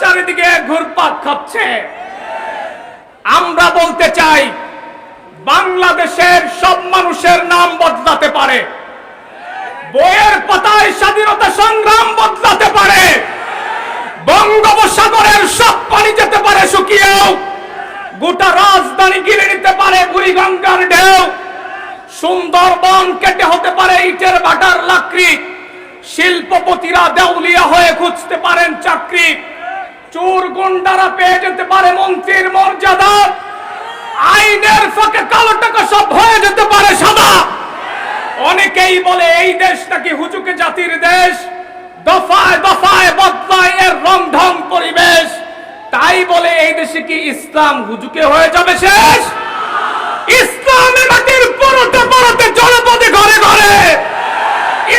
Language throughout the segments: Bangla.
চারিদিকে ঘুরপাক খাচ্ছে। আমরা বলতে চাই, বাংলাদেশের সব মানুষের নাম বদলাতে পারে। বইয়ের পাতায় স্বাধীনতা সংগ্রাম বদলাতে পারে। বঙ্গোপসাগরের সব পানি যেতে পারে শুকিয়েও, গোটা রাজধানী গিরে নিতে পারে বুড়িগঙ্গার ঢেউ। সুন্দরবন কেটে হতে পারে ইটের বাটার লাকড়ি। শিল্পপতিরা দেউলিয়া হয়ে খুঁজতে পারেন চাকরি। চোর গুন্ডারা পেয়ে যেতে পারে মন্ত্রীর মর্যাদা। আইনের ফাঁকে কালো টাকা সব হয়ে যেতে পারে সাদা। অনেকেই বলে এই দেশ নাকি হুজুকে জাতির দেশ। দফায় দফায় বদলায় এর রং ঢং পরিবেশ। তাই বলে এই দেশে কি ইসলাম হুজুকে হয়ে যাবে শেষ? ইসলামে মাটির পরতে পরতে জনপদে ঘরে ঘরে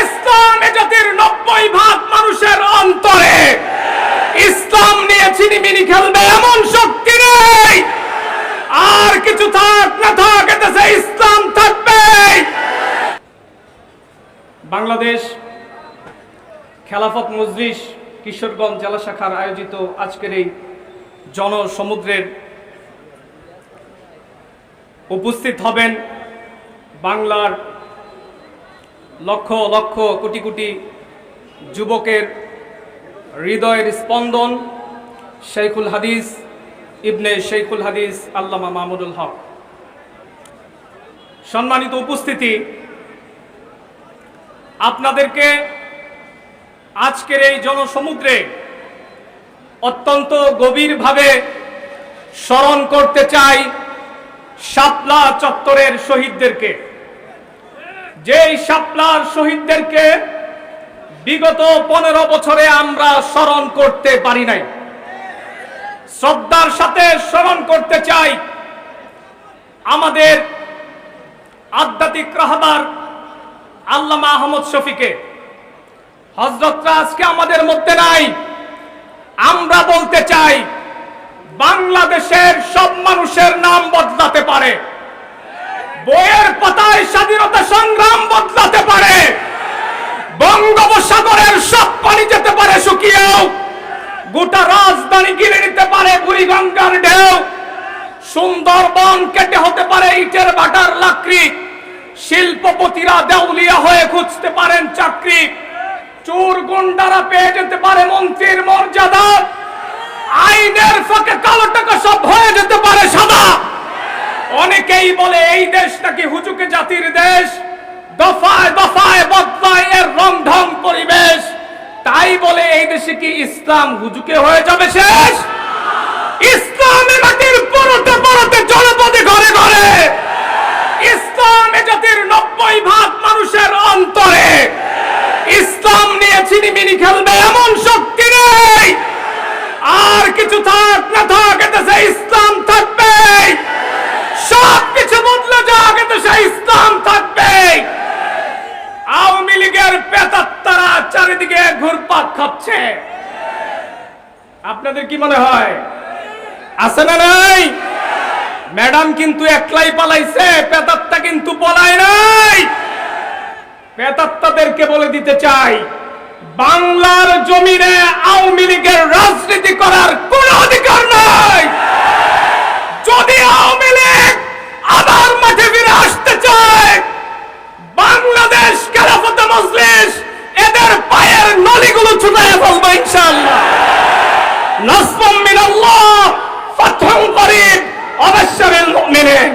ইসলাম এ জাতির নব্বই ভাগ মানুষের অন্তরে ইসলাম নিয়ে ছিনিমিনি খেলবে এমন শক্তি নেই। আর কিছু থাক না থাক, এদেশে ইসলাম থাকবে। বাংলাদেশ খেলাফত মজলিস কিশোরগঞ্জ জেলা শাখার আয়োজিত আজকের এই জনসমুদ্রের উপস্থিত হবেন বাংলার লক্ষ লক্ষ কোটি কোটি যুবকের হৃদয়ের স্পন্দন শেখুল হাদিস, ইবনে শেখুল হাদিস, আল্লামা মাহমুদুল হক। সম্মানিত উপস্থিতি, আপনাদেরকে আজকের এই জনসমুদ্রে অত্যন্ত গভীরভাবে স্মরণ করতে চাই শাপলা চত্বরের শহীদদেরকে। যেই শাপলার শহীদদেরকে বিগত পনেরো বছরে আমরা স্মরণ করতে পারি নাই। শ্রদ্ধার সাথে স্মরণ করতে চাই আমাদের আধ্যাত্মিক রাহবার আল্লামা আহমদ শফিকে। হজরতরা আজকে আমাদের মধ্যে নাই। আমরা বলতে চাই, বাংলাদেশের সব মানুষের নাম বদলাতে পারে। বইয়ের পাতায় স্বাধীনতা সংগ্রাম বদলাতে পারে বঙ্গোপসাগরের সব পানি যেতে শুকিয়েও গোটা রাজধানী গিরে নিতে পারে বুড়িগঙ্গার ঢেউ। সুন্দরবন কেটে হতে পারে ইটের ভাটার লাকড়ি। শিল্পপতিরা দেউলিয়া হয়ে খুঁজতে পারেন চাকরি। চোর গুন্ডারা পেয়ে যেতে পারে মন্ত্রীর মর্যাদা। আইনের ফাঁকে কালো টাকা সব হয়ে যেতে পারে সাদা। অনেকেই বলে এই দেশ নাকি হুজুকে জাতির দেশ। দফায় দফায় বদলায় এর রং ঢং পরিবেশ তাই বলে এই দেশে কি ইসলাম হুজুকে হয়ে যাবে শেষ। ইসলামে মাটির পরতে পরতে জনপদে ঘরে ঘরে। ইসলাম জাতির নব্বই ভাগ মানুষের অন্তরে। ইসলাম নিয়ে ছিনিমিনি খেলবে এমন শক্তি নেই। আর কিছু থাক না থাক এদেশে ইসলাম থাকবে সব কিছু বদলে যাক এদেশে ইসলাম থাকবে আওয়ামী লীগের পেতাত্তারা চারিদিকে ঘুরপাক খাচ্ছে। আপনাদের কি মনে হয়? আছে না নাই? ম্যাডাম কিন্তু একলাই পালাইছে পেতাত্তা কিন্তু পলায় নাই। পেতাত্তাদেরকে বলে দিতে চাই, বাংলার জমিনে আওয়ামী লীগের রাজনীতি করার কোন অধিকার নাই। যদি আওয়ামী নাসরুম